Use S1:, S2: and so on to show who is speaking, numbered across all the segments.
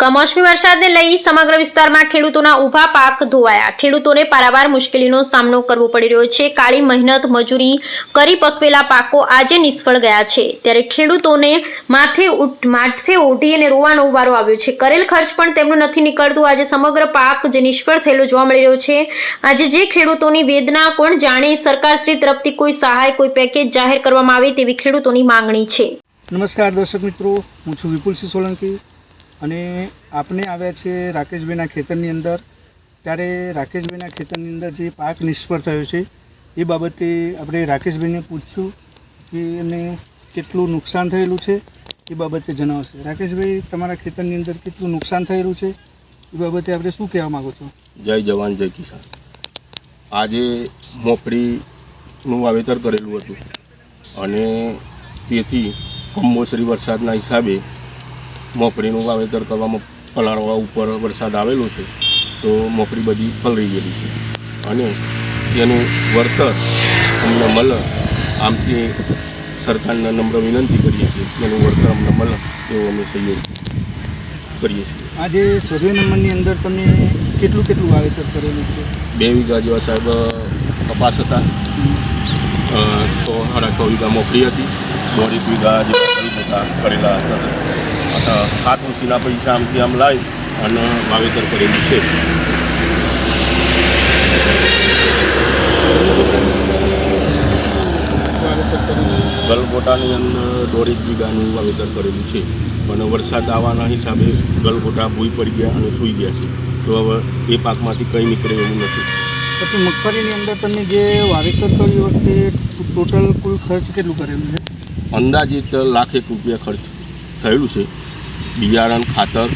S1: કમોસમી વરસાદને લઈ સમગ્ર વિસ્તારમાં ખેડૂતોના ઊભા પાક ધોવાયા. ખેડૂતોને પારાવાર મુશ્કેલીનો સામનો કરવો પડી રહ્યો છે. કાળી મહેનત, મજૂરી કરી પકવેલા પાકો આજે નિષ્ફળ ગયા છે. ત્યારે ખેડૂતોને માથે માથે ઉઠી અને રોવાનો વારો આવ્યો છે. કરેલ ખર્ચ પણ તેમનું નથી નીકળતું. આજે સમગ્ર પાક જે નિષ્ફળ થયેલો જોવા મળી રહ્યો છે. આજે જે ખેડૂતોની વેદના કોણ જાણે સરકારશ્રી તરફથી કોઈ સહાય, કોઈ પેકેજ જાહેર કરવામાં આવે તેવી ખેડૂતોની માંગણી છે.
S2: નમસ્કાર દર્શક મિત્રો, હું છું વિપુલસિંહ સોલંકી. અને આપણે આવ્યા છીએ રાકેશભાઈના ખેતરની અંદર. ત્યારે રાકેશભાઈના ખેતરની અંદર જે પાક નિષ્ફળ થયો છે, એ બાબતે આપણે રાકેશભાઈને પૂછશું કે એને કેટલું નુકસાન થયેલું છે, એ બાબતે જણાવશે. રાકેશભાઈ, તમારા ખેતરની અંદર કેટલું નુકસાન થયેલું છે, એ બાબતે આપણે શું કહેવા માગો છો?
S3: જય જવાન, જય કિસાન. આજે મોફળીનું વાવેતર કરેલું હતું અને તેથી કમોસરી વરસાદના હિસાબે મોફળીનું વાવેતર કરવામાં પલાળવા ઉપર વરસાદ આવેલો છે તો મોફળી બધી પલળી ગયેલી છે. અને તેનું વળતર અમને મળે આમથી સરકારને નમ્ર વિનંતી કરીએ છીએ તેનું વળતર અમને મળે એવો અમે સહયોગ કરીએ છીએ.
S2: આજે સર્વે નંબરની અંદર તમે કેટલું કેટલું વાવેતર કરેલું છે?
S3: બે વીઘા જેવા સાહેબ કપાસ હતા. છ સાડા છ વીઘા મોકલી હતી. દોઢેક વીઘા જેવા હતા કરેલા હતા. અ, હાથ પૈસા આમથી આમ લાવી અને વાવેતર કરેલું છે. ગલગોટાની અંદર દોઢેક વીઘાનું વાવેતર કરેલું છે. પણ વરસાદ આવવાના હિસાબે ગલગોટા ભૂઈ પડી ગયા અને સૂઈ ગયા છે. તો હવે એ પાકમાંથી કંઈ નીકળે એવું નથી.
S2: પછી મગફળીની અંદર તમે જે વાવેતર કર્યું વખતે ટોટલ કુલ ખર્ચ કેટલું કરેલું છે?
S3: અંદાજિત લાખેક રૂપિયા ખર્ચ. થયેલું છે. બિયારણ ખાતર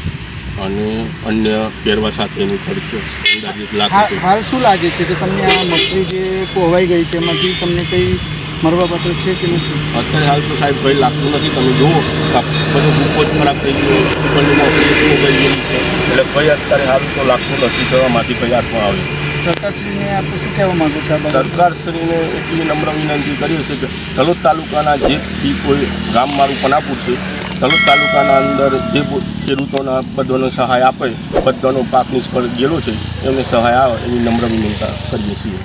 S3: અને અન્ય કેરવા સાથેનું ખર્ચ. અંદાજિત લાખ
S2: હાલ શું લાગે છે કે તમને આ મગફળી જે કોવાઈ ગઈ છે એમાંથી તમને કંઈ મરવા પાત્ર છે કે નથી?
S3: અત્યારે હાલ તો સાહેબ કંઈ લાગતું નથી. તમે જુઓ બધું આ જ ખરાબ થઈ ગયો. ઉપરની મોકલી ગઈ ગયેલી છે. એટલે કંઈ અત્યારે હાલ તો લાગતું નથી. કરવામાંથી કંઈ હાથમાં આવે.
S2: સરકારશ્રીને આપણે શું કહેવા માંગો છો?
S3: સરકારશ્રીને એટલી નમ્ર વિનંતી કરીએ છીએ કે તલોદ તાલુકાના જે બી કોઈ ગામ મારું પનાપુર છે તલોદ તાલુકાના અંદર જે ખેડૂતોના બધાનો સહાય આપે, બધાનો પાક નિષ્ફળ ગયેલો છે, એમને સહાય આવે એવી નમ્ર વિનંતી કરીએ છીએ.